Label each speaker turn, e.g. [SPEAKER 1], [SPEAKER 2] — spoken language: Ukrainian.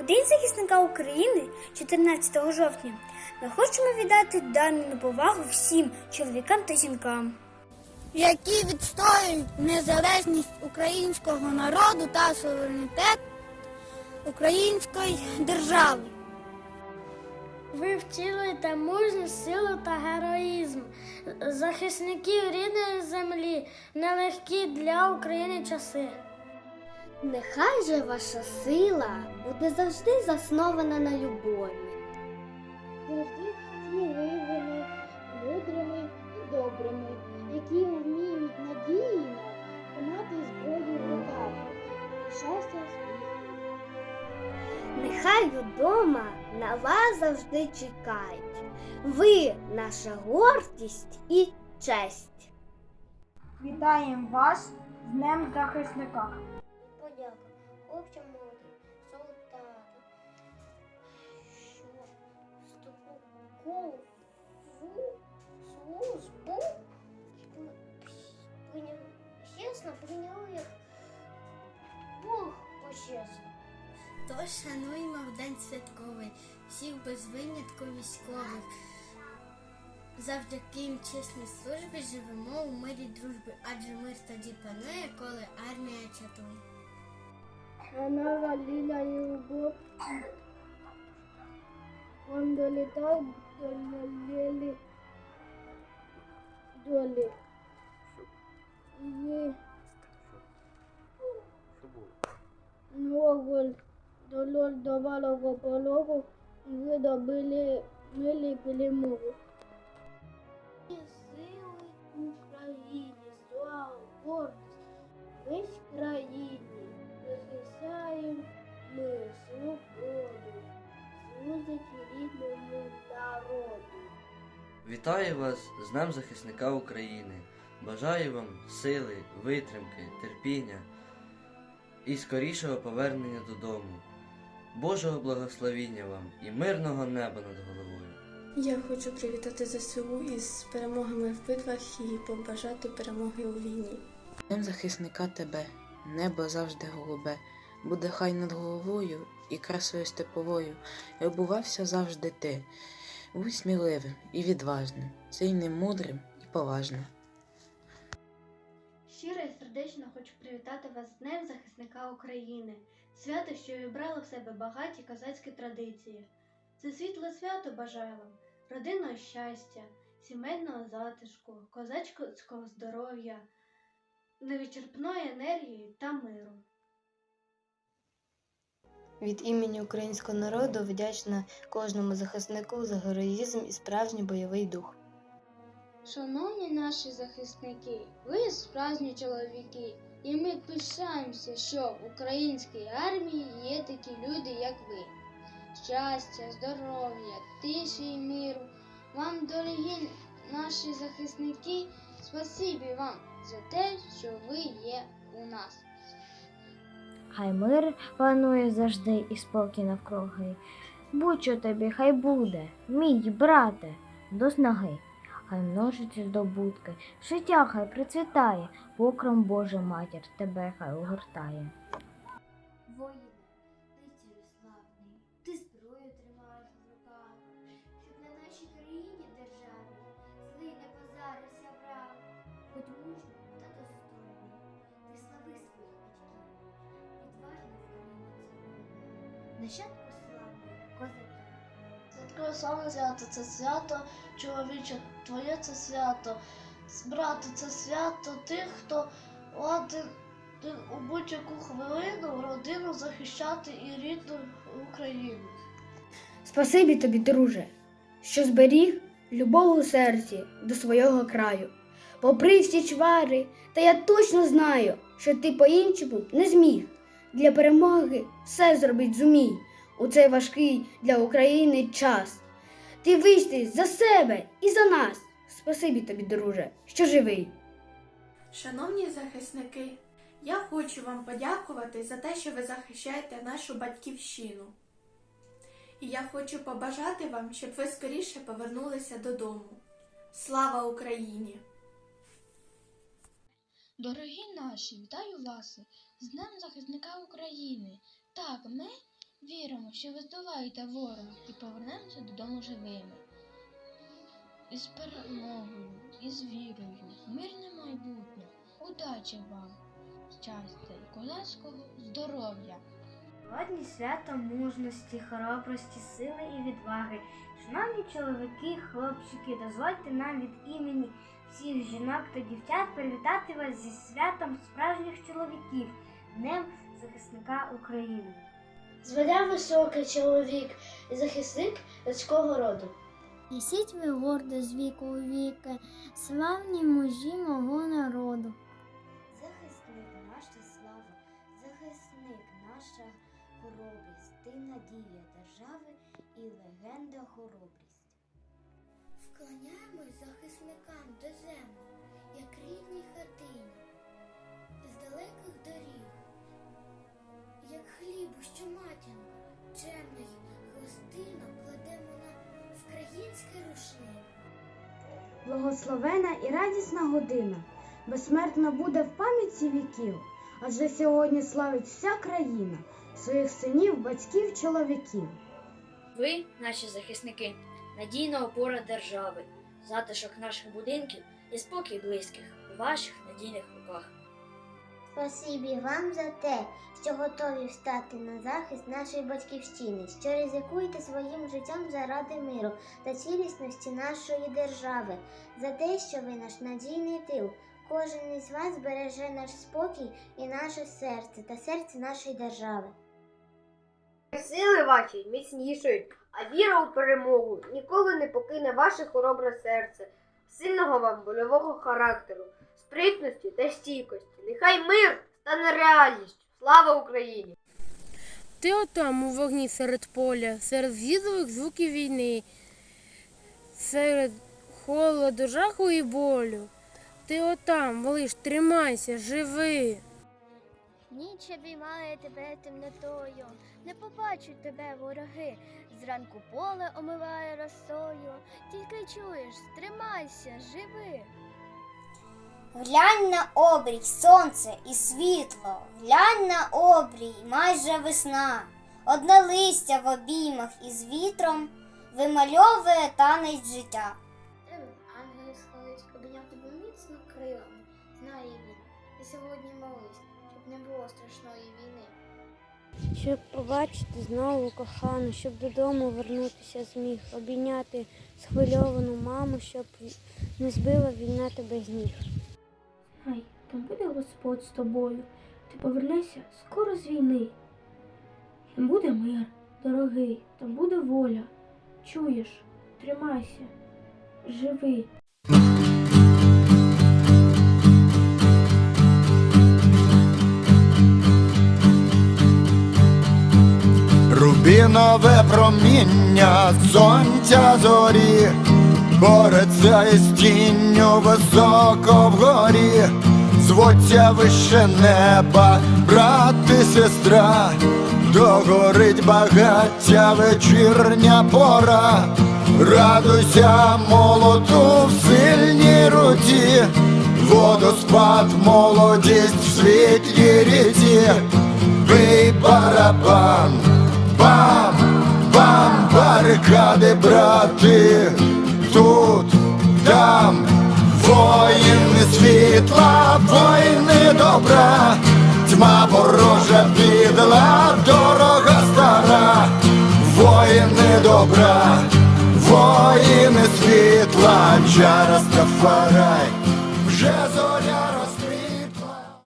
[SPEAKER 1] У День захисника України, 14 жовтня, ми хочемо віддати дану повагу всім чоловікам та жінкам.
[SPEAKER 2] які відстоюють незалежність українського народу та суверенітет української держави.
[SPEAKER 3] Ви втілюєте мужність, силу та героїзм захисників рідної землі нелегкі для України часи.
[SPEAKER 4] Нехай же ваша сила буде завжди заснована на любові.
[SPEAKER 3] Завжди сміливими, мудрими і добрими, які вміють надійно тримати зброю в руках. Щастя успіху.
[SPEAKER 4] Нехай вдома на вас завжди чекають. Ви наша гордість і честь.
[SPEAKER 2] Вітаємо вас з Днем захисника.
[SPEAKER 5] Тож шануємо в день святковий всіх без винятку військових. Завдяки їм чесній службі живемо у мирі й дружбі, адже мир тоді панує, коли армія чатує.
[SPEAKER 3] Она валила его, он долетал, долели доли. И ногу долор давало пологу, і ви добили мили перемогу. Сили України, слава, гордість, весь країні, захищаємо ми свободу, служить рідному народу.
[SPEAKER 6] Вітаю вас з Днем захисника України. Бажаю вам сили, витримки, терпіння і скорішого повернення додому. Божого благословіння вам і мирного неба над головою.
[SPEAKER 7] Я хочу привітати ЗСУ із перемогами в битвах і побажати перемоги у війні.
[SPEAKER 8] Днем захисника тебе, небо завжди голубе, буде хай над головою і красою степовою, і обувався завжди ти. Будь сміливим і відважним, сильним, мудрим і поважним.
[SPEAKER 9] Щиро і сердечно хочу привітати вас з Днем захисника України, свято, що вібрало в себе багаті козацькі традиції. Це світле свято бажаю вам, родинного щастя, сімейного затишку, козацького здоров'я, невичерпної енергії та миру.
[SPEAKER 7] Від імені українського народу вдячна кожному захиснику за героїзм і справжній бойовий дух.
[SPEAKER 3] Шановні наші захисники, ви справжні чоловіки, і ми пишаємося, що в українській армії є такі люди, як ви. Щастя, здоров'я, тиші і миру. Вам, дорогі наші захисники, спасибі вам за те, що ви є у нас.
[SPEAKER 10] Хай мир панує завжди і спокій навкруги. Будь-що тобі хай буде, мій брате, до снаги. Хай множиться здобутки, життя хай процвітає, покром Божа матір тебе хай огортає.
[SPEAKER 5] Воїне, лицарю славний, ти зброю тримаєш в руках, щоб на нашій країні державі злий не позарився враг. Будь мужним та достойним, ти слави своїх батьків, українець воїн, нащадку славний, козаків.
[SPEAKER 3] Святкове славне свято це свято чоловіче, твоє це свято. Брате, це свято тих, хто ладен у будь-яку хвилину родину захищати і рідну Україну.
[SPEAKER 1] Спасибі тобі, друже, що зберіг любов у серці до свого краю. Попри всі чвари, та я точно знаю, що ти по-іншому не зміг. Для перемоги все зробить зумій у цей важкий для України час. Ти вийшли за себе і за нас. Спасибі тобі, друже, що живий.
[SPEAKER 11] Шановні захисники, я хочу вам подякувати за те, що ви захищаєте нашу батьківщину. І я хочу побажати вам, щоб ви скоріше повернулися додому. Слава Україні!
[SPEAKER 12] Дорогі наші, вітаю вас з Днем захисника України. Так, ми Віримо, що ви здолаєте ворога і повернемося додому живими. Із перемогою, із вірою, мирне майбутнє, удачі вам, щастя і козацького здоров'я.
[SPEAKER 13] Сьогодні свято мужності, хоробрості, сили і відваги. Шановні чоловіки, хлопчики, дозвольте нам від імені всіх жінок та дівчат привітати вас зі святом справжніх чоловіків, Днем захисника України.
[SPEAKER 10] Зведя високий чоловік і захисник людського роду.
[SPEAKER 5] Несіть ви гордо з віку у віки, славні мужі мого народу.
[SPEAKER 14] Захисник наша слава, захисник наша хоробрість, ти надія держави і легенда хоробрість.
[SPEAKER 5] Вклоняємось захисникам до землі, як рідній хатині, з далеких доріг,
[SPEAKER 1] Благословена і радісна година, безсмертна буде в пам'яті віків, адже сьогодні славить вся країна своїх синів, батьків, чоловіків.
[SPEAKER 4] Ви, наші захисники, надійна опора держави, затишок наших будинків і спокій близьких у ваших надійних руках.
[SPEAKER 15] Спасибі вам за те, що готові встати на захист нашої батьківщини, що ризикуєте своїм життям заради миру та цілісності нашої держави, за те, що ви наш надійний тил. Кожен із вас береже наш спокій і наше серце та серце нашої держави.
[SPEAKER 13] Сили ваші міцнішають, а віра у перемогу ніколи не покине ваше хоробре серце, сильного вам больового характеру, спритності та стійкості. Нехай мир стане реальністю. Слава Україні!
[SPEAKER 16] Ти отам у вогні серед поля, серед з'їздових звуків війни, серед холоду, жаху і болю. Ти отам, малиш, тримайся, живи.
[SPEAKER 15] Ніч обіймає тебе темнотою, не побачать тебе вороги. Зранку поле омиває росою, тільки чуєш, стримайся, живи.
[SPEAKER 5] Глянь на обрій, сонце і світло, глянь на обрій, майже весна. Одне листя в обіймах із вітром вимальовує танець життя.
[SPEAKER 14] Ангел схилить, обійняв тебе міцно крилами, знає він. І сьогодні молись, не було страшної війни.
[SPEAKER 13] Щоб побачити знову кохану, щоб додому вернутися зміг, обійняти схвильовану маму, щоб не збила війна тебе з ніг.
[SPEAKER 17] Знай, там буде Господь з тобою. Ти повернешся скоро з війни. Там буде мир, дорогий, там буде воля. Чуєш, тримайся, живи.
[SPEAKER 18] Рубінове проміння сонця зорі, бореться із тінню високо вгорі, звуться вище неба, брат і сестра, догорить багаття вечірня пора, радуйся молоту в сильній руці, водоспад, молодість в світлій ріці. Бий барабан, барикади, брати, тут, там, воїни світла, воїни добра, тьма ворожа підла, дорога стара, воїни добра, воїни світла, Джарас Тафарай, вже зоря.